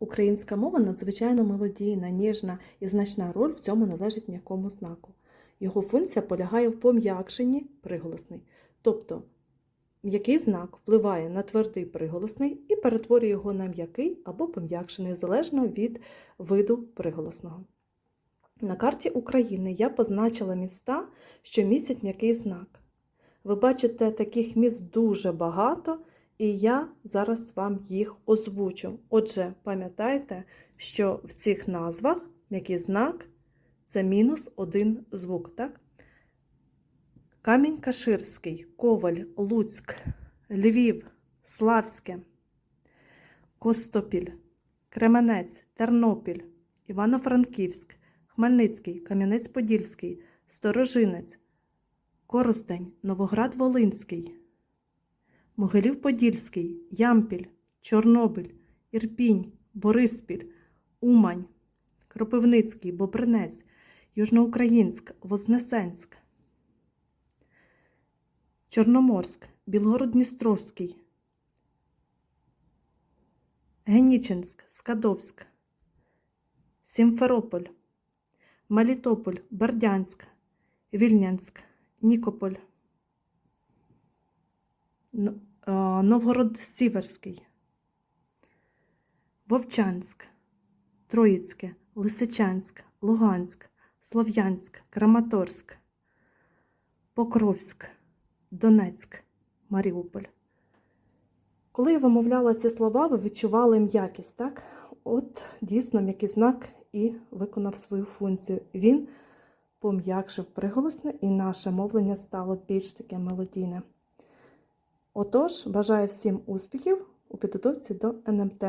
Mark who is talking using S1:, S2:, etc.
S1: Українська мова надзвичайно мелодійна, ніжна і значна роль в цьому належить м'якому знаку. Його функція полягає в пом'якшенні приголосний. Тобто м'який знак впливає на твердий приголосний і перетворює його на м'який або пом'якшений, залежно від виду приголосного. На карті України я позначила міста, що містять м'який знак. Ви бачите, таких міст дуже багато, і я зараз вам їх озвучу. Отже, пам'ятайте, що в цих назвах м'який знак це мінус один звук, так? Камінь Каширський, Коваль, Луцьк, Львів, Славське, Костопіль, Кременець, Тернопіль, Івано-Франківськ, Хмельницький, Кам'янець-Подільський, Сторожинець, Коростень, Новоград-Волинський, Могилів-Подільський, Ямпіль, Чорнобиль, Ірпінь, Бориспіль, Умань, Кропивницький, Бобринець, Южноукраїнськ, Вознесенськ, Чорноморськ, Білгород-Дністровський, Генічинськ, Скадовськ, Сімферополь, Мелітополь, Бердянськ, Вільнянськ, Нікополь, Е, Новгород-Сіверський, Вовчанськ, Троїцьке, Лисичанськ, Луганськ, Слов'янськ, Краматорськ, Покровськ, Донецьк, Маріуполь. Коли я вимовляла ці слова, ви відчували м'якість, так? От дійсно м'який знак і виконав свою функцію. Він пом'якшив приголосне, і наше мовлення стало більш таке мелодійне. Отож, бажаю всім успіхів у підготовці до НМТ.